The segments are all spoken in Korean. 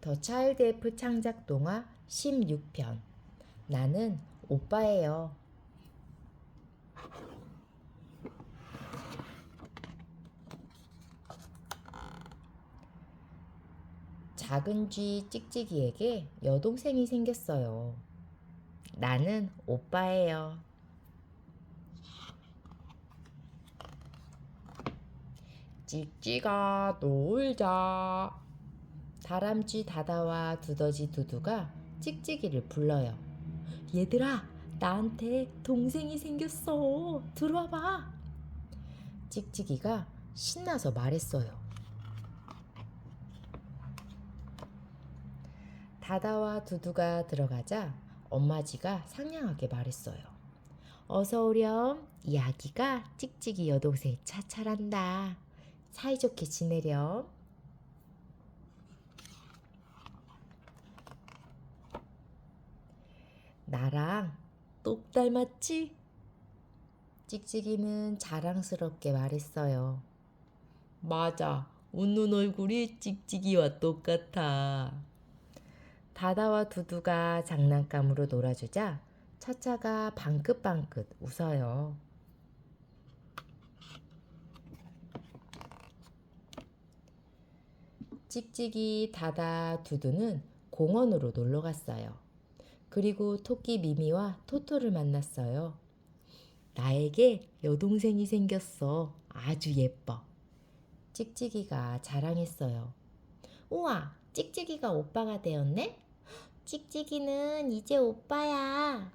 더 차일드 F 창작 동화 16편 나는 오빠예요. 작은 쥐 찍찍이에게 여동생이 생겼어요. 나는 오빠예요. 찍찍아 놀자. 다람쥐 다다와 두더지 두두가 찍찍이를 불러요. 얘들아, 나한테 동생이 생겼어. 들어와 봐. 찍찍이가 신나서 말했어요. 다다와 두두가 들어가자 엄마지가 상냥하게 말했어요. 어서 오렴. 이 아기가 찍찍이 여동생 차차란다. 사이좋게 지내렴. 나랑 똑 닮았지? 찍찍이는 자랑스럽게 말했어요. 맞아. 웃는 얼굴이 찍찍이와 똑같아. 다다와 두두가 장난감으로 놀아주자 차차가 방긋방긋 웃어요. 찍찍이 다다 두두는 공원으로 놀러 갔어요. 그리고 토끼 미미와 토토를 만났어요. 나에게 여동생이 생겼어. 아주 예뻐. 찍찍이가 자랑했어요. 우와, 찍찍이가 오빠가 되었네? 찍찍이는 이제 오빠야.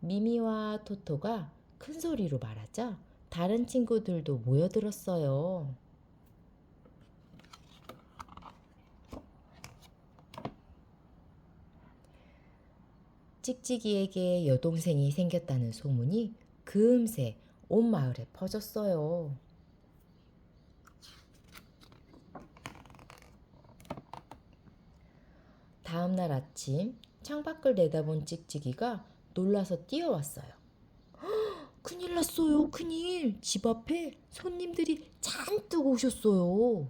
미미와 토토가 큰 소리로 말하자 다른 친구들도 모여들었어요. 찍찍이에게 여동생이 생겼다는 소문이 금세 온 마을에 퍼졌어요. 다음 날 아침 창밖을 내다본 찍찍이가 놀라서 뛰어왔어요. "헉, 큰일 났어요, 큰일. 집 앞에 손님들이 잔뜩 오셨어요.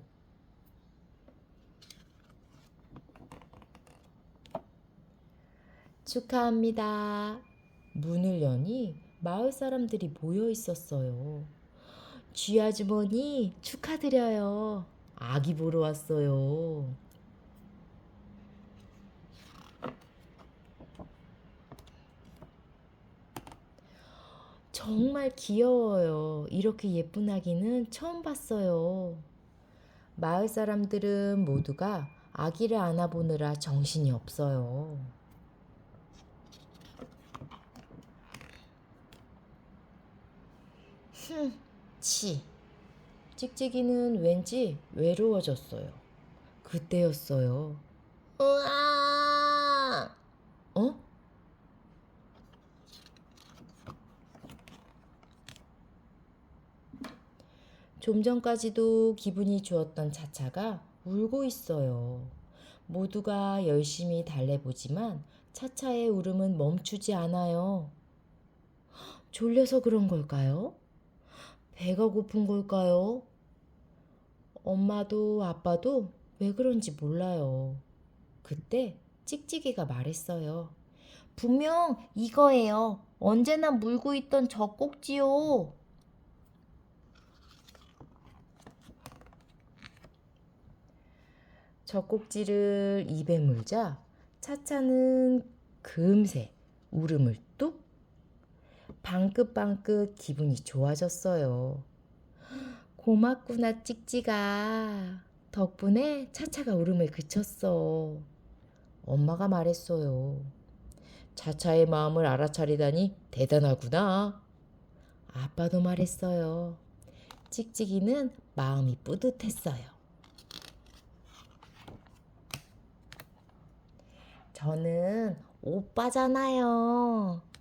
축하합니다. 문을 여니 마을 사람들이 모여 있었어요. 쥐 아주머니 축하드려요. 아기 보러 왔어요. 정말 귀여워요. 이렇게 예쁜 아기는 처음 봤어요. 마을 사람들은 모두가 아기를 안아보느라 정신이 없어요. 흠, 치. 찍찍이는 왠지 외로워졌어요. 그때였어요. 으아! 어? 좀 전까지도 기분이 좋았던 차차가 울고 있어요. 모두가 열심히 달래보지만 차차의 울음은 멈추지 않아요. 졸려서 그런 걸까요? 배가 고픈 걸까요? 엄마도 아빠도 왜 그런지 몰라요. 그때 찍찍이가 말했어요. 분명 이거예요. 언제나 물고 있던 저 꼭지요. 젖꼭지를 입에 물자 차차는 금세 울음을 뚝 방긋방긋 기분이 좋아졌어요. 고맙구나 찍찍아. 덕분에 차차가 울음을 그쳤어. 엄마가 말했어요. 차차의 마음을 알아차리다니 대단하구나. 아빠도 말했어요. 찍찍이는 마음이 뿌듯했어요. 저는 오빠잖아요.